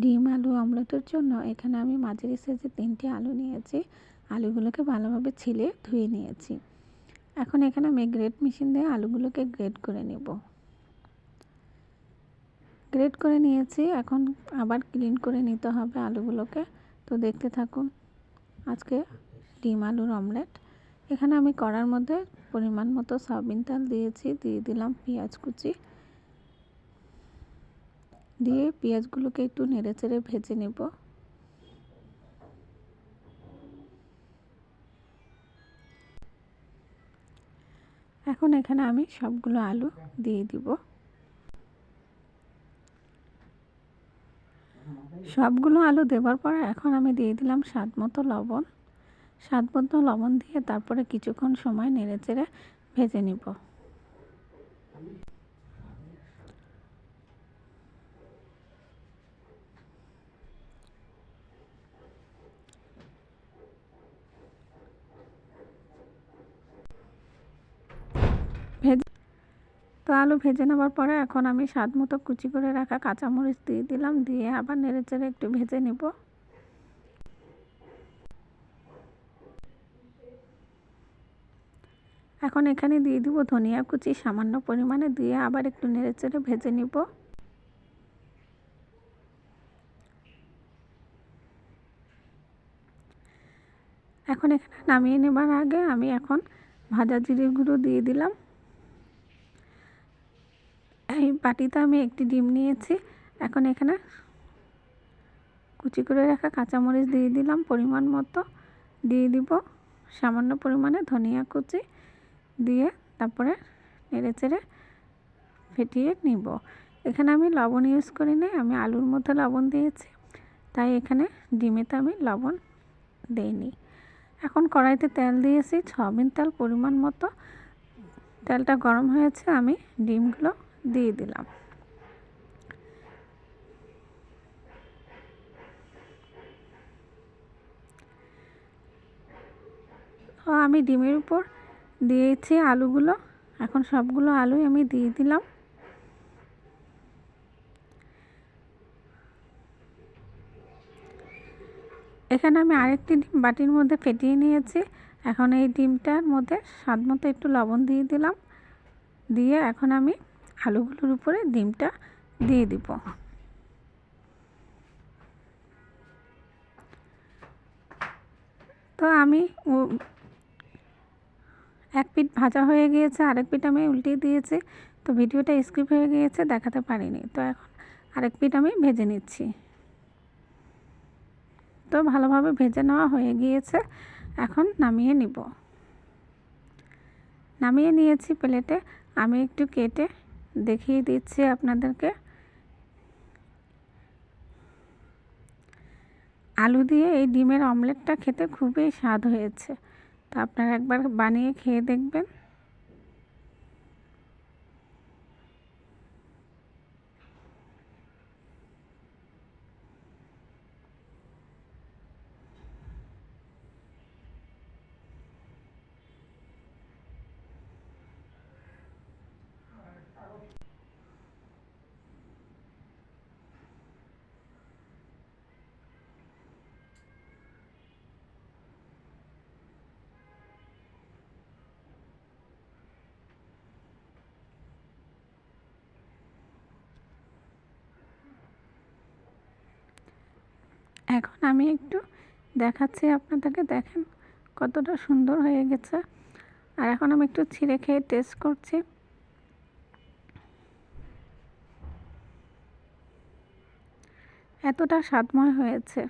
ডিম, আলু অমলেটের জন্য এখানে আমি মাঝারি সাইজে তিনটি আলু নিয়েছি। আলুগুলোকে ভালোভাবে ছিলে ধুয়ে নিয়েছি। এখন এখানে আমি গ্রেট মেশিন দিয়ে আলুগুলোকে গ্রেট করে নেব। গ্রেট করে নিয়েছি, এখন আবার ক্লিন করে নিতে হবে আলুগুলোকে। তো দেখতে থাকুন, আজকে ডিম, আলুর অমলেট। এখানে আমি কড়ার মধ্যে পরিমাণ মতো সয়াবিন তেল দিয়েছি, দিয়ে দিলাম পেঁয়াজ কুচি। দিয়ে পেঁয়াজগুলোকে একটু নেড়ে চেড়ে ভেজে নেব। এখন এখানে আমি সবগুলো আলু দিয়ে দিব। সবগুলো আলু দেওয়ার পর এখন আমি দিয়ে দিলাম স্বাদ মতো লবণ। স্বাদ মতো লবণ দিয়ে তারপরে কিছুক্ষণ সময় নেড়ে চেড়ে ভেজে নিব ভেজে তো আলু ভেজে নেওয়ার পরে এখন আমি স্বাদ মতো কুচি করে রাখা কাঁচামরিচ দিয়ে দিলাম, দিয়ে আবার নেড়ে চেড়ে একটু ভেজে নেব। এখন এখানে দিয়ে দিব ধনিয়া কুচি, সামান্য পরিমাণে দিয়ে আবার একটু নেড়ে চেড়ে ভেজে নিব। এখন এখানে নামিয়ে নেবার আগে আমি এখন ভাজা জিরে গুঁড়ো দিয়ে দিলাম। এই বাটিতে আমি একটি ডিম নিয়েছি। এখন এখানে কুচি করে রাখা কাঁচামরিচ দিয়ে দিলাম পরিমাণ মতো। দিয়ে দিব সামান্য পরিমাণে ধনিয়া কুচি দিয়ে তারপরে নেড়ে চেড়ে ফেটিয়ে নিব। এখানে আমি লবণ ইউজ করি নি আমি আলুর মধ্যে লবণ দিয়েছি, তাই এখানে ডিমেতে আমি লবণ দিইনি। এখন কড়াইতে তেল দিয়েছি, সয়াবিন তেল পরিমাণ মতো। তেলটা গরম হয়েছে, আমি ডিমগুলো দিয়ে দিলাম। আমি ডিমের উপর দিয়েছি আলুগুলো। এখন সবগুলো আলুই আমি দিয়ে দিলাম। এখানে আমি আরেকটি ডিম বাটির মধ্যে ফেটিয়ে নিয়েছি। এখন এই ডিমটার মধ্যে স্বাদ মতো একটু লবণ দিয়ে দিলাম। দিয়ে এখন আমি আলুগুলোর উপরে ডিমটা দিয়ে দিব। তো আমি এক পিঠ ভাজা হয়ে গিয়েছে, আরেক পিঠ আমি উল্টিয়ে দিয়েছি। তো ভিডিওটা স্কিপ হয়ে গিয়েছে, দেখাতে পারিনি। তো এখন আরেক পিঠ আমি ভেজে নিচ্ছি। তো ভালোভাবে ভেজে নেওয়া হয়ে গিয়েছে, এখন নামিয়ে নিব। নামিয়ে নিয়েছি প্লেটে, আমি একটু কেটে দেখিয়ে দিচ্ছি আপনাদেরকে। আলু দিয়ে এই ডিমের অমলেটটা খেতে খুবই স্বাদ হয়েছে। তো আপনারা একবার বানিয়ে খেয়ে দেখবেন। এখন আমি একটু দেখাচ্ছি আপনাদেরকে, দেখেন কতটা সুন্দর হয়ে গেছে। আর এখন আমি একটু ছিঁড়ে খেয়ে টেস্ট করছি। এতটা স্বাদময় হয়েছে।